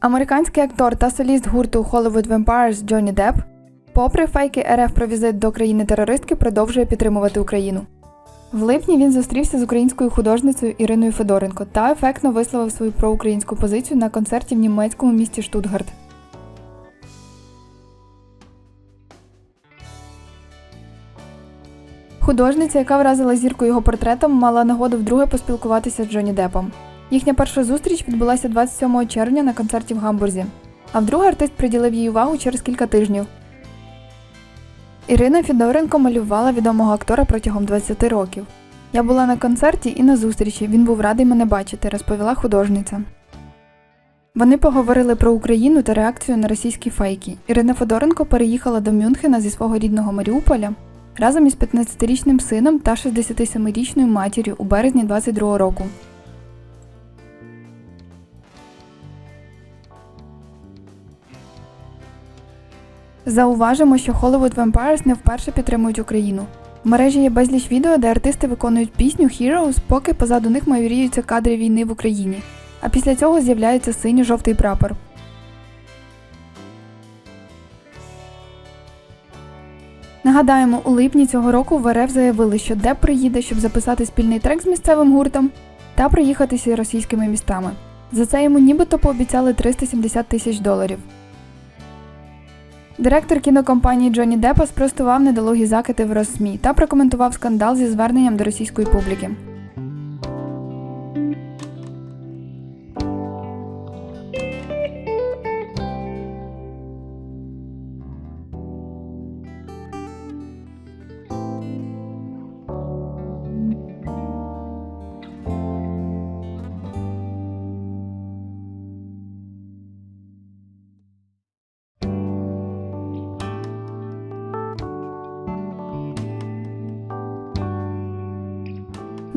Американський актор та соліст гурту Hollywood Vampires Джонні Депп, попри фейки РФ про візит до країни-терористки, продовжує підтримувати Україну. В липні він зустрівся з українською художницею Іриною Федоренко та ефектно висловив свою проукраїнську позицію на концерті в німецькому місті Штутгарт. Художниця, яка вразила зірку його портретом, мала нагоду вдруге поспілкуватися з Джонні Деппом. Їхня перша зустріч відбулася 27 червня на концерті в Гамбурзі, а вдруге артист приділив їй увагу через кілька тижнів. Ірина Фідоренко малювала відомого актора протягом 20 років. Я була на концерті і на зустрічі. Він був радий мене бачити, розповіла художниця. Вони поговорили про Україну та реакцію на російські фейки. Ірина Федоренко переїхала до Мюнхена зі свого рідного Маріуполя разом із 15-річним сином та 67-річною матір'ю у березні 22 року. Зауважимо, що Hollywood Vampires не вперше підтримують Україну. В мережі є безліч відео, де артисти виконують пісню Heroes, поки позаду них майоріються кадри війни в Україні. А після цього з'являється синьо-жовтий прапор. Нагадаємо, у липні цього року в РФ заявили, що Деп приїде, щоб записати спільний трек з місцевим гуртом та проїхатися російськими містами. За це йому нібито пообіцяли 370 тисяч доларів. Директор кінокомпанії Джонні Деппа спростував недолугі закиди в Росмі та прокоментував скандал зі зверненням до російської публіки.